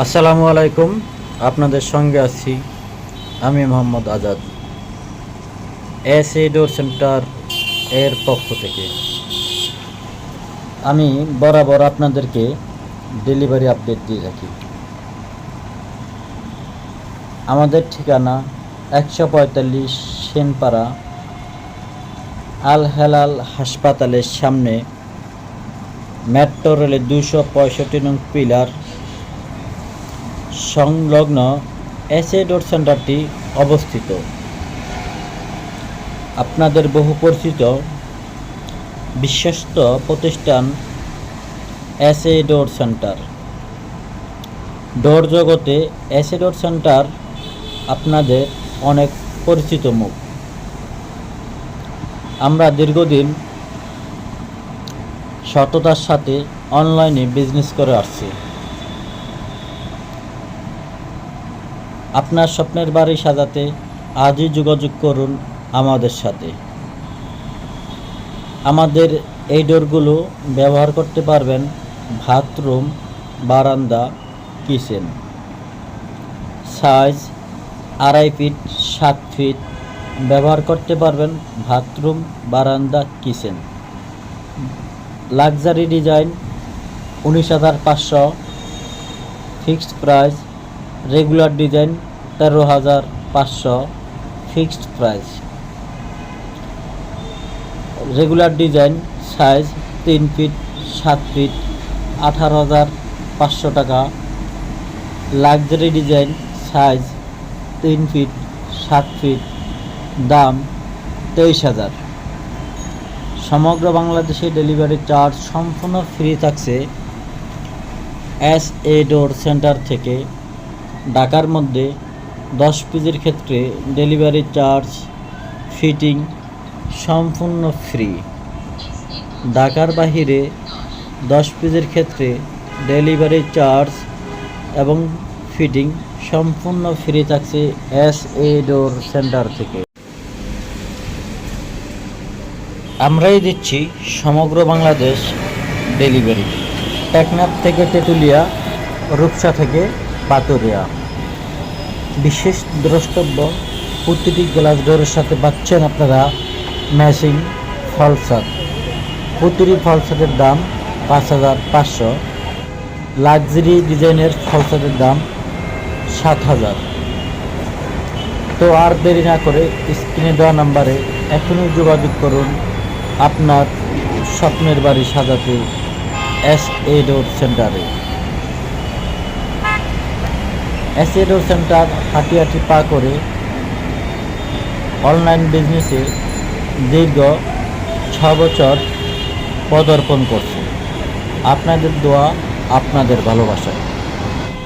আসসালামু আলাইকুম, আপনাদের সঙ্গে আছি আমি Mohammad Azad. S A door centre এর পক্ষ থেকে। আমি বরাবর আপনাদেরকে ডেলিভারি আপডেট দিয়ে থাকি। আমাদের ঠিকানা একশো পঁয়তাল্লিশ সেনপাড়া আল হেলাল হাসপাতালের সামনে, মেট্রো রেলের দুশো পঁয়ষট্টি নং পিলার সংলগ্ন এসএ ডোর সেন্টারটি অবস্থিত। আপনাদের বহু পরিচিত বিশ্বস্ত প্রতিষ্ঠান এসএ ডোর সেন্টার। ডোর জগতে এসএ ডোর সেন্টার আপনাদের অনেক পরিচিত মুখ। আমরা দীর্ঘদিন সততার সাথে অনলাইনে বিজনেস করে আসছি। আপনার স্বপ্নের বাড়ি সাজাতে আজই যোগাযোগ করুন আমাদের সাথে। আমাদের এই ডোরগুলো ব্যবহার করতে পারবেন বাথরুম, বারান্দা, কিচেন। সাইজ আড়াই ফিট, সাত ফিট ব্যবহার করতে পারবেন বাথরুম, বারান্দা, কিচেন। লাক্সারি ডিজাইন উনিশ হাজার পাঁচশো। ফিক্সড প্রাইস, রেগুলার ডিজাইন তেরো হাজার পাঁচশো fixed price. Regular design size তিন ফিট, সাত ফিট, আঠারো হাজার পাঁচশো টাকা। লাক্সারি ডিজাইন সাইজ তিন ফিট, সাত ফিট, দাম তেইশ হাজার। সমগ্র বাংলাদেশে ডেলিভারি চার্জ সম্পূর্ণ ফ্রি থাকছে এস এ ডোর সেন্টার থেকে। ঢাকার মধ্যে দশ পিসের ক্ষেত্রে ডেলিভারি চার্জ ফিটিং সম্পূর্ণ ফ্রি ঢাকার বাহিরে দশ পিসের ক্ষেত্রে ডেলিভারি চার্জ এবং ফিটিং সম্পূর্ণ ফ্রি থাকছে এস এ ডোর সেন্টার থেকে। আমরাই দিচ্ছি সমগ্র বাংলাদেশ ডেলিভারি টেকনাফ থেকে তেঁতুলিয়া, রূপসা থেকে পাতুরিয়া। বিশেষ দ্রষ্টব্য, প্রতিটি গ্লাস ডোরের সাথে পাচ্ছেন আপনারা ম্যাচিং ফলসার প্রতিটি ফলসারের দাম পাঁচ হাজার পাঁচশো। লাক্সারি ডিজাইনের ফলসারের দাম সাত হাজার। তো আর দেরি না করে স্ক্রিনে দেওয়া নাম্বারে এখনই যোগাযোগ করুন আপনার স্বপ্নের বাড়ি সাজাতে এস এ ডোর সেন্টারে ডোর সেন্টার হাঁটি হাঁটি পা করে অনলাইন বিজনেসে দীর্ঘ ছ বছর পদার্পণ করছে। আপনাদের দোয়া, আপনাদের ভালোবাসায়